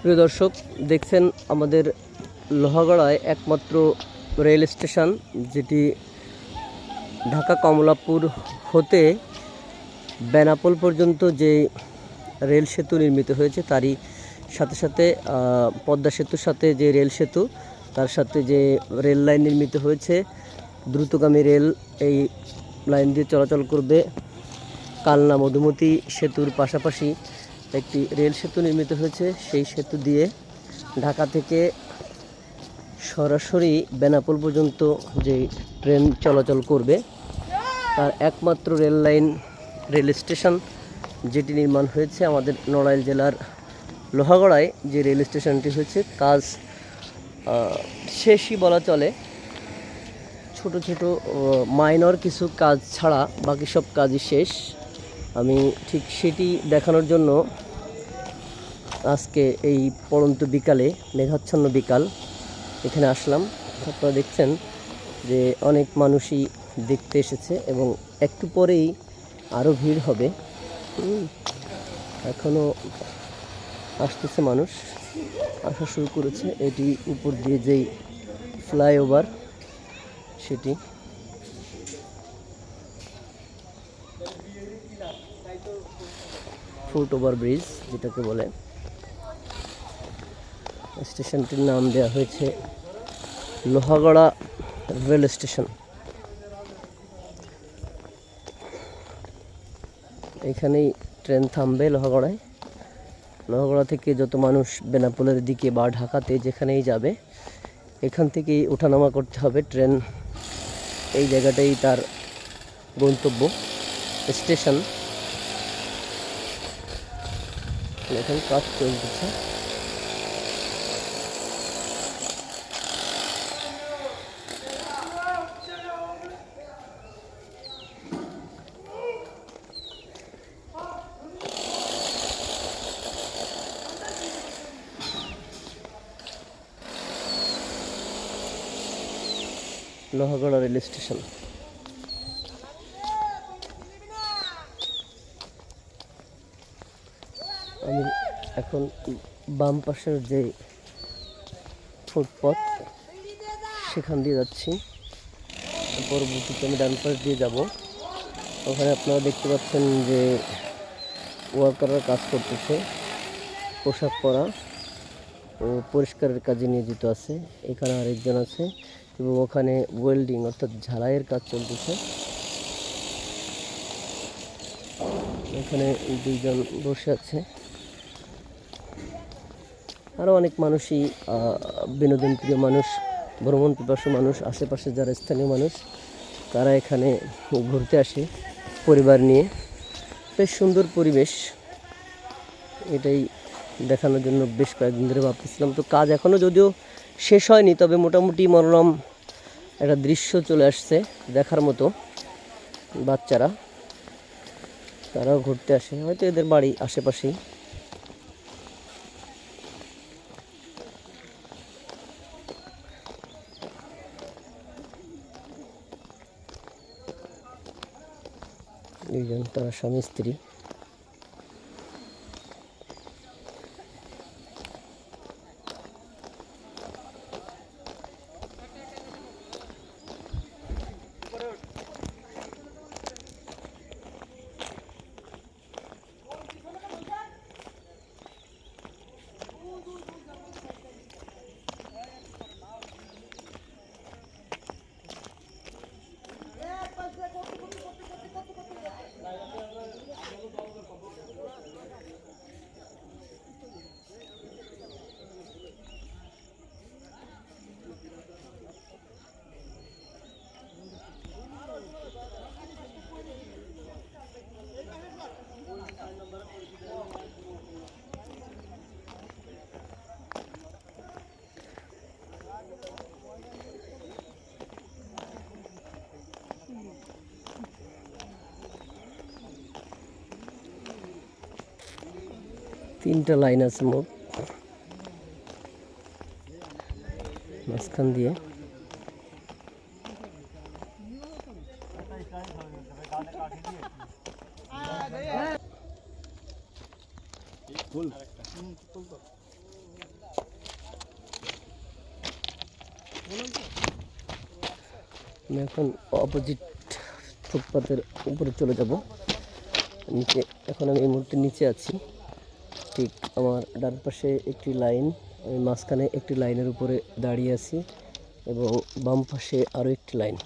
প্রিয় দর্শক, দেখছেন আমাদের লোহাগড়ায় একমাত্র রেল স্টেশন, যেটি ঢাকা কমলাপুর হতে বেনাপোল পর্যন্ত যে রেল সেতু নির্মিত হয়েছে, তারই সাথে সাথে পদ্মা সেতুর সাথে যে রেল সেতু, তার সাথে যে রেল লাইন নির্মিত হয়েছে, দ্রুতগামী রেল এই লাইন দিয়ে চলাচল করবে কালনা মধুমতি সেতুর পাশাপাশি। একটি রেল সেতু নির্মিত হয়েছে। সেই সেতু দিয়ে ঢাকা থেকে সরাসরি বেনাপোল পর্যন্ত যে ট্রেন চলাচল করবে, তার একমাত্র রেল লাইন, রেল স্টেশন যেটি নির্মাণ হয়েছে আমাদের নড়াইল জেলার লোহাগড়ায়, যে রেল স্টেশনটি হয়েছে, কাজ শেষই বলা চলে। ছোট ছোট মাইনর কিছু কাজ ছাড়া বাকি সব কাজই শেষ। আমি ঠিক সেটি দেখানোর জন্য আজকে এই পড়ন্ত বিকালে মেঘাচ্ছন্ন বিকাল, এখানে আসলাম। আপনারা দেখছেন যে অনেক মানুষই দেখতে এসেছে এবং একটু পরেই আরও ভিড় হবে। এখনও আসতেছে মানুষ। আসা শুরু করেছে। এটি উপর দিয়ে যেই ফ্লাইওভার, সেটি ফুট ওভার ব্রিজ, যেটাকে বলে। স্টেশনটির নাম দেওয়া হয়েছে লোহাগড়া রেল স্টেশন। এখানেই ট্রেন থামবে লোহাগড়ায়। লোহাগড়া থেকে যত মানুষ বেনাপোলের দিকে বা ঢাকাতে যেখানেই যাবে, এখান থেকেই ওঠানামা করতে হবে। ট্রেন এই জায়গাটাই তার গন্তব্য, স্টেশন। এখন কাজ চলতেছে লোহাগড়া রেল স্টেশন। আমি এখন বাম পাশের যে ফুটপথ, সেখান দিয়ে যাচ্ছি। পরবর্তীতে আমি ডান পাশ দিয়ে যাব। ওখানে আপনারা দেখতে পাচ্ছেন যে ওয়ার্কাররা কাজ করতেছে। পোশাক পরা ও পরিষ্কারের কাজে নিয়োজিত আছে। এখানে আরেকজন আছে এবং ওখানে ওয়েল্ডিং অর্থাৎ ঝালাইয়ের কাজ চলতেছে। এখানে দুইজন বসে আছে। আরও অনেক মানুষই বিনোদন প্রিয় মানুষ ভ্রমণ পিপাসু মানুষ, আশেপাশে যারা স্থানীয় মানুষ, তারা এখানে ঘুরতে আসে পরিবার নিয়ে। বেশ সুন্দর পরিবেশ। এটাই দেখানোর জন্য বেশ কয়েকদিন ধরে ভাবতেছিলাম। তো কাজ এখনও যদিও শেষ হয়নি, তবে মোটামুটি মনোরম একটা দৃশ্য চলে আসছে দেখার মতো বাচ্চারা। তারাও ঘুরতে আসে। হয়তো এদের বাড়ি আশেপাশেই। দুইজন তারা স্বামী স্ত্রী। তিনটা লাইন আছে মোট। মাঝখান দিয়ে। আমি এখন অপোজিট ফুটপাতের উপরে চলে যাব। নিচে এখন আমি এই মুহূর্তে নিচে আছি। ঠিক আমার ডান পাশে একটি লাইন, আমি মাঝখানে একটি লাইনের উপরে দাঁড়িয়ে আছি এবং বাম পাশে আরও একটি লাইন।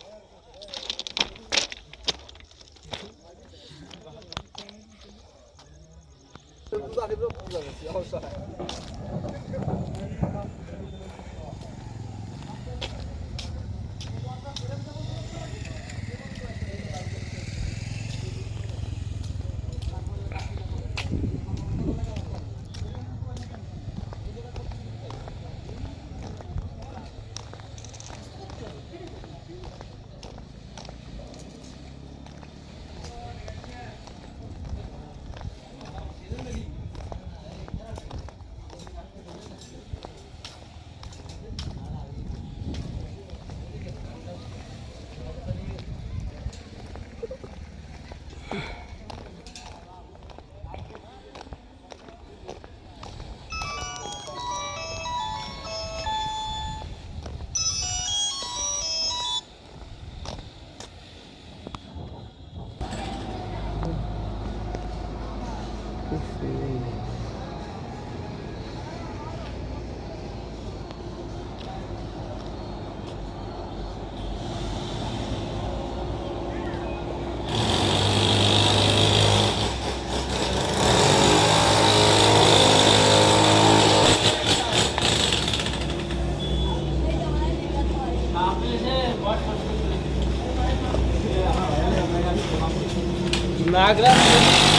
Nagra.